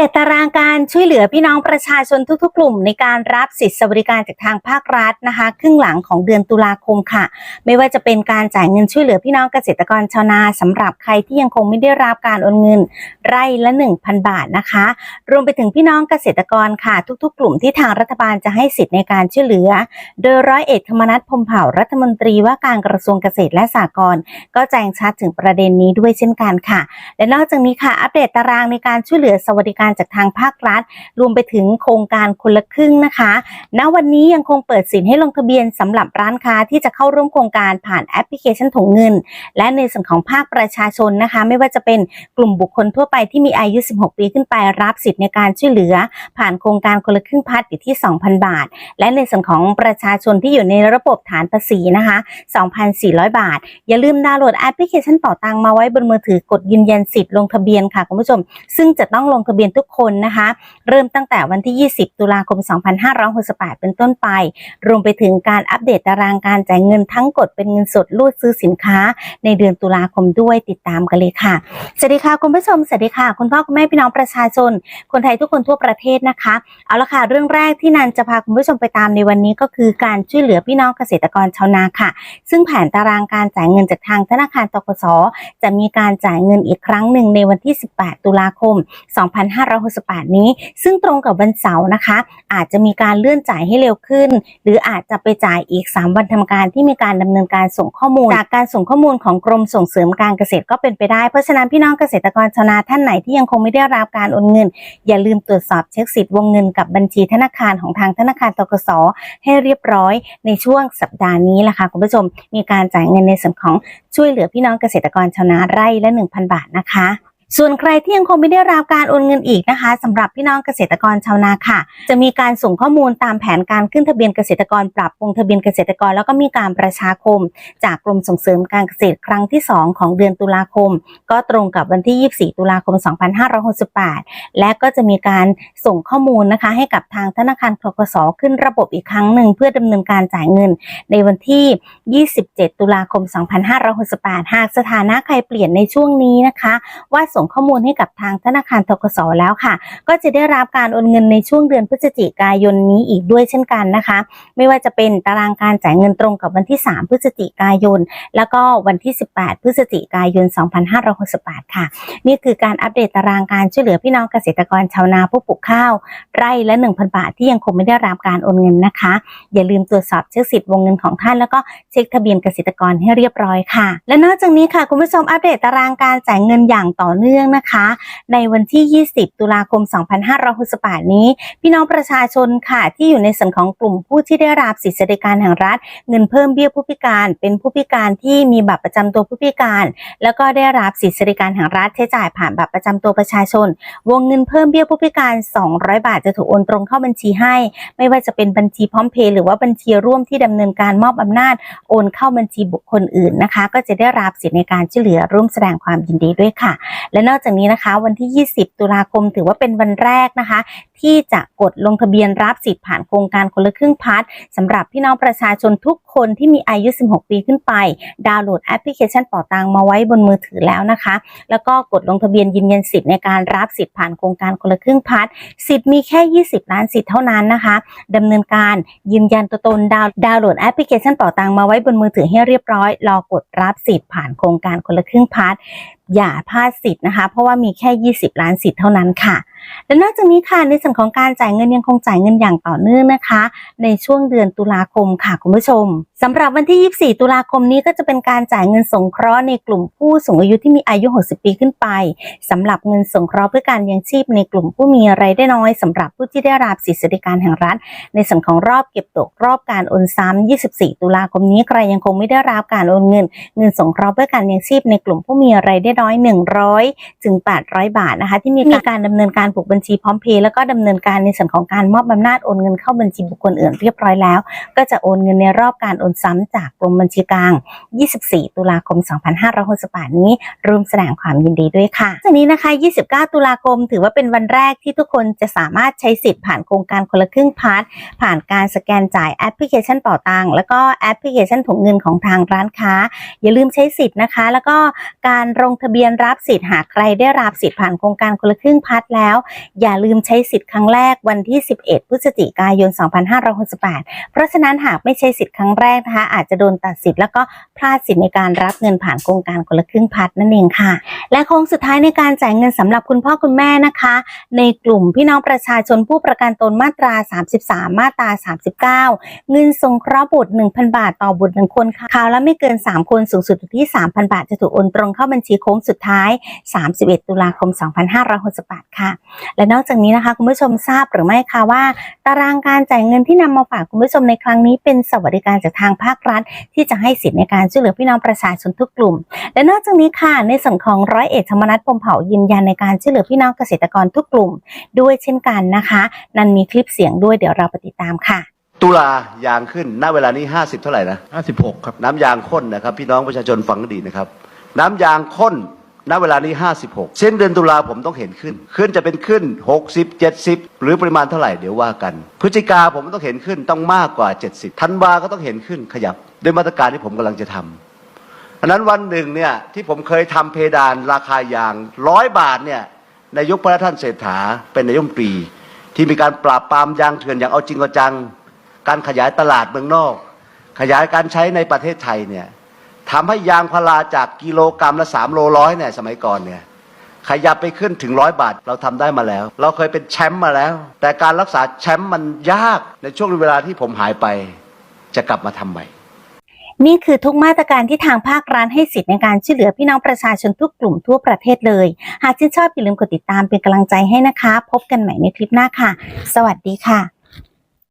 เดตตารางการช่วยเหลือพี่น้องประชาชนทุกๆ กลุ่ม ในการรับสิทธิสวัสดิการจากทางภาครัฐนะคะ ครึ่งหลังของเดือนตุลาคมค่ะ ไม่ว่าจะเป็นการจ่ายเงินช่วยเหลือพี่น้องเกษตรกรชาวนาสำหรับใครที่ยังคงไม่ได้รับการโอนเงินไร่ละ 1,000 บาทนะคะ รวมไปถึงพี่น้องเกษตรกรค่ะ ทุกๆ กลุ่มที่ทางรัฐบาลจะให้สิทธิ์ในการช่วยเหลือ โดยร้อยเอกธรรมนัฐพมเผ่ารัฐมนตรีว่าการกระทรวงเกษตรและสหกรณ์ก็แจ้งชัดถึงประเด็นนี้ด้วยเช่นกันค่ะ และนอกจากนี้ค่ะอัปเดตตารางในการช่วยเหลือสวัสดิการจากทางภาครัฐ รวมไปถึงโครงการคนละครึ่งนะคะณวันนี้ยังคงเปิดสินให้ลงทะเบียนสำหรับร้านค้าที่จะเข้าร่วมโครงการผ่านแอปพลิเคชันถุงเงิน และในส่วนของภาคประชาชนนะคะ ไม่ว่าจะเป็นกลุ่มบุคคลทั่วไปที่มีอายุ 16 ปีขึ้นไปรับสิทธิ์ในการช่วยเหลือ ผ่านโครงการคนละครึ่งพัดอยู่ที่ 2,000 บาท และในส่วนของประชาชนที่อยู่ในระบบฐานภาษีนะคะ 2,400 บาท อย่าลืมดาวน์โหลดแอปพลิเคชันเป่าตังมาไว้บนมือถือกดยืนยันสิทธิ์ลงทะเบียนค่ะคุณผู้ชม ซึ่งจะต้องลงทะเบียนทุกคนนะคะ เริ่มตั้งแต่วันที่ 20 ตุลาคม 2568 เป็นต้นไป รวมไปถึงการอัปเดตตารางการจ่ายเงินทั้งกดเป็นเงินสดรูดซื้อสินค้า ในเดือนตุลาคมด้วยติดตามกันเลยค่ะ สวัสดีค่ะคุณผู้ชม สวัสดีค่ะ คุณพ่อคุณแม่พี่น้องประชาชน คนไทยทุกคนทั่วประเทศนะคะ เอาละค่ะ เรื่องแรกที่นันจะพาคุณผู้ชมไปตามในวันนี้ก็คือการช่วยเหลือพี่น้องเกษตรกรชาวนาค่ะ ซึ่งแผนตารางการจ่ายเงินจากทางธนาคารตกสจะมีการจ่ายเงินอีกครั้งหนึ่งในวันที่ 18 ตุลาคม2568 นี้ ซึ่งตรงกับวันเสาร์นะคะ อาจจะมีการเลื่อนจ่ายให้เร็วขึ้น หรืออาจจะไปจ่ายอีก 3 วันทำการที่มีการดำเนินการส่งข้อมูล จากการส่งข้อมูลของกรมส่งเสริมการเกษตรก็เป็นไปได้ เพราะฉะนั้นพี่น้องเกษตรกรชาวนาท่านไหนที่ยังคงไม่ได้รับการโอนเงิน อย่าลืมตรวจสอบเช็คสิทธิ์วงเงินกับบัญชีธนาคารของทางธนาคารตกสให้เรียบร้อยในช่วงสัปดาห์นี้ล่ะค่ะคุณผู้ชมมีการจ่ายเงินในส่วนของช่วยเหลือพี่น้องเกษตรกรชาวนาไร่ละ 1,000 บาทนะคะ ส่วนใครที่ยังคงไม่ได้รับการโอนเงินอีกนะคะสำหรับพี่น้องเกษตรกรชาวนาค่ะ จะมีการส่งข้อมูลตามแผนการขึ้นทะเบียนเกษตรกรปรับปรุงทะเบียนเกษตรกร แล้วก็มีการประชาคม จากกรมส่งเสริมการเกษตรครั้งที่ 2 ของเดือนตุลาคม ก็ตรงกับวันที่ 24 ตุลาคม 2568 และก็จะมีการส่งข้อมูลนะคะ ให้กับทางธนาคารทกสขึ้นระบบอีกครั้งหนึ่งเพื่อดำเนินการจ่ายเงิน ในวันที่ 27 ตุลาคม 2568 หากสถานะใครเปลี่ยนในช่วงนี้นะคะ ว่าส่งข้อมูลให้กับทางธนาคารทกสแล้วค่ะ ก็จะได้รับการโอนเงินในช่วงเดือนพฤศจิกายนนี้อีกด้วยเช่นกันนะคะ ไม่ว่าจะเป็นตารางการจ่ายเงินตรงกับวันที่ 3 พฤศจิกายน แล้วก็วันที่ 18 พฤศจิกายน 2568 ค่ะ นี่คือการอัปเดตตารางการช่วยเหลือพี่น้องเกษตรกรชาวนาผู้ปลูกข้าว ไร่ละ 1,000 บาทที่ยังคงไม่ได้รับการโอนเงินนะคะ อย่าลืมตรวจสอบเช็คสิทธิ์วงเงินของท่านแล้วก็เช็คทะเบียนเกษตรกรให้เรียบร้อยค่ะ และนอกจากนี้ค่ะคุณผู้ชมอัปเดตตารางการจ่ายเงินอย่างต่อเนื่องนะคะ ในวันที่ 20 ตุลาคม 2568 นี้ พี่น้องประชาชนค่ะ ที่อยู่ในส่วนของกลุ่มผู้ที่ได้รับสิทธิสวัสดิการแห่งรัฐ เงินเพิ่มเบี้ยผู้พิการ เป็นผู้พิการที่มีบัตรประจำตัวผู้พิการ แล้วก็ได้รับสิทธิสวัสดิการแห่งรัฐใช้จ่ายผ่านบัตรประจำตัวประชาชน วงเงินเพิ่มเบี้ยผู้พิการ 200 บาทจะถูกโอนตรงเข้าบัญชีให้ ไม่ว่าจะเป็นบัญชีพร้อมเพย์หรือว่าบัญชีร่วมที่ดำเนินการมอบอำนาจโอนเข้าบัญชีบุคคลอื่นนะคะ ก็จะได้รับสิทธิในการช่วยเหลือร่วมแสดงความยินดีด้วยค่ะและและนอกจากนี้นะคะ วันที่ 20 ตุลาคมถือว่าเป็นวันแรกนะคะ ที่จะกดลงทะเบียนรับสิทธิ์ผ่านโครงการคนละครึ่งพัดสำหรับพี่น้องประชาชนทุกคนที่มีอายุ 16 ปีขึ้นไป ดาวน์โหลดแอปพลิเคชันเป่าตังมาไว้บนมือถือแล้วนะคะ แล้วก็กดลงทะเบียนยืนยันสิทธิ์ในการรับสิทธิ์ผ่านโครงการคนละครึ่งพัดสิทธิ์มีแค่ 20 ล้านสิทธิ์เท่านั้นนะคะดำเนินการยืนยันตัวตนดาวน์ดาวน์โหลดแอปพลิเคชันเป่าตังมาไว้บนมือถือให้เรียบร้อยรอกดรับสิทธิ์ผ่านโครงการคนละครึ่งพัดอย่าพลาดสิทธิ์นะคะ เพราะว่ามีแค่ 20 ล้านสิทธิ์เท่านั้นค่ะ และนอกจากนี้ค่ะในสวนของการจ่ายเงินยังคงจ่ายเงินอย่างต่อเนื่องนะคะ ในช่วงเดือนตุลาคมค่ะคุณผู้ชม สำหรับวันที่ 24 ตุลาคมนี้ก็จะเป็นการจ่ายเงินสงเคราะห์ในกลุ่มผู้สูงอายุที่มีอายุ 60 ปีขึ้นไปสำหรับเงินสงเคราะห์เพื่อการยังชีพในกลุ่มผู้มีรายได้น้อยสำหรับผู้ที่ได้รับสิทธิสวัสดิการแห่งรัฐ ในส่วนของรอบเก็บตกรอบการโอนซ้ำ24 ตุลาคมนี้ใครยังคงไม่ได้รับการโอนเงิน เงินสงเคราะห์เพื่อการยังชีพในกลุ่มผู้มีรายได้น้อย 100 ถึง 800 บาทนะคะ ที่มีการดำเนินการผูกบัญชีพร้อมเพย์แล้วก็ดำเนินการในส่วนของการมอบอำนาจโอนเงินเข้าบัญชีบุคคลอื่นเรียบร้อยแล้ว ก็จะโอนเงินในรอบการโอนนซ้ำจากกรมบัญชีกลาง 24 ตุลาคม 2568 นี้ร่วมแสดงความยินดีด้วยค่ะจากนี้นะคะ 29 ตุลาคม ถือว่าเป็นวันแรกที่ทุกคนจะสามารถใช้สิทธิ์ผ่านโครงการคนละครึ่งพาร์ทผ่านการสแกนจ่ายแอปพลิเคชันเป่าตังแล้วก็แอปพลิเคชันถุงเงินของทางร้านค้า อย่าลืมใช้สิทธิ์นะคะ แล้วก็การลงทะเบียนรับสิทธิ์หากใครได้รับสิทธิ์ผ่านโครงการคนละครึ่งพาร์ทแล้ว อย่าลืมใช้สิทธิ์ครั้งแรกวันที่ 11 พฤศจิกายน 2568 เพราะฉะนั้นหากไม่ใช้สิทธิ์ครั้งแรกนะคะอาจจะโดนตัดสิทธิ์แล้วก็พลาดสิทธิ์ในการรับเงินผ่านโครงการคนละครึ่งพาร์นั่นเองค่ะ และโค้งสุดท้ายในการจ่ายเงินสำหรับคุณพ่อคุณแม่นะคะ ในกลุ่มพี่น้องประชาชนผู้ประกันตนมาตรา 33 มาตรา 39 เงินสงเคราะห์บุตร 1,000 บาทต่อบุตรหนึ่งคนค่ะคราวละไม่เกิน 3 คนสูงสุดอยู่ที่ 3,000 บาทจะถูกโอนตรงเข้าบัญชีโค้งสุดท้าย 31 ตุลาคม 2568 ค่ะ และนอกจากนี้นะคะคุณผู้ชมทราบหรือไม่คะว่า ตารางการจ่ายเงินที่นำมาฝากคุณผู้ชมในครั้งนี้เป็นสวัสดิการจากทางภาครัฐ ที่จะให้สิทธิ์ในการช่วยเหลือพี่น้องประชาชนทุกกลุ่ม และนอกจากนี้ค่ะในส่วนของร้อยเอกธรรมนัฐพรหมเผ่ายืนยันในการช่วยเหลือพี่น้องเกษตรกรทุกกลุ่ม ด้วยเช่นกันนะคะ นันมีคลิปเสียงด้วยเดี๋ยวเราไปติดตามค่ะตุลายางขึ้น ณ เวลานี้ 50 เท่าไหร่นะ56 ครับ น้ำยางข้นนะครับ พี่น้องประชาชนฟังให้ดีนะครับ น้ำยางข้น ณเวลานี้ 56 เส้นเดือนตุลาผมต้องเห็นขึ้น ขึ้นจะเป็นขึ้น 60 70 หรือปริมาณเท่าไหร่เดี๋ยวว่ากัน พฤศจิกาผมต้องเห็นขึ้นต้องมากกว่า 70ธันวาก็ต้องเห็นขึ้นขยับด้วยมาตรการที่ผมกำลังจะทำอันนั้นวันหนึ่งเนี่ยที่ผมเคยทำเพดานราคายางร้อยบาทเนี่ยนายกพระท่านเศรษฐาเป็นนายมตรี ที่มีการปราบปรามยางเถื่อนอย่างเอาจริงเอาจัง การขยายตลาดเมืองนอก ขยายการใช้ในประเทศไทยเนี่ย ทำให้ยางพาราจากกิโลกรรัมละสามโลร้อยเนี่ยสมัยก่อนเนี่ยขยับไปขึ้นถึงร้อยบาทเราทำได้มาแล้ว เราเคยเป็นแชมป์มาแล้ว แต่การรักษาแชมป์มันยากในช่วงเวลาที่ผมหายไป จะกลับมาทำใหม่นี่คือทุกมาตรการที่ทางภาครัฐให้สิทธิ์ในการช่วยเหลือพี่น้องประชาชนทุกกลุ่มทั่วประเทศเลย หากชื่นชอบอย่าลืมกดติดตามเป็นกำลังใจให้นะคะ พบกันใหม่ในคลิปหน้าค่ะ สวัสดีค่ะ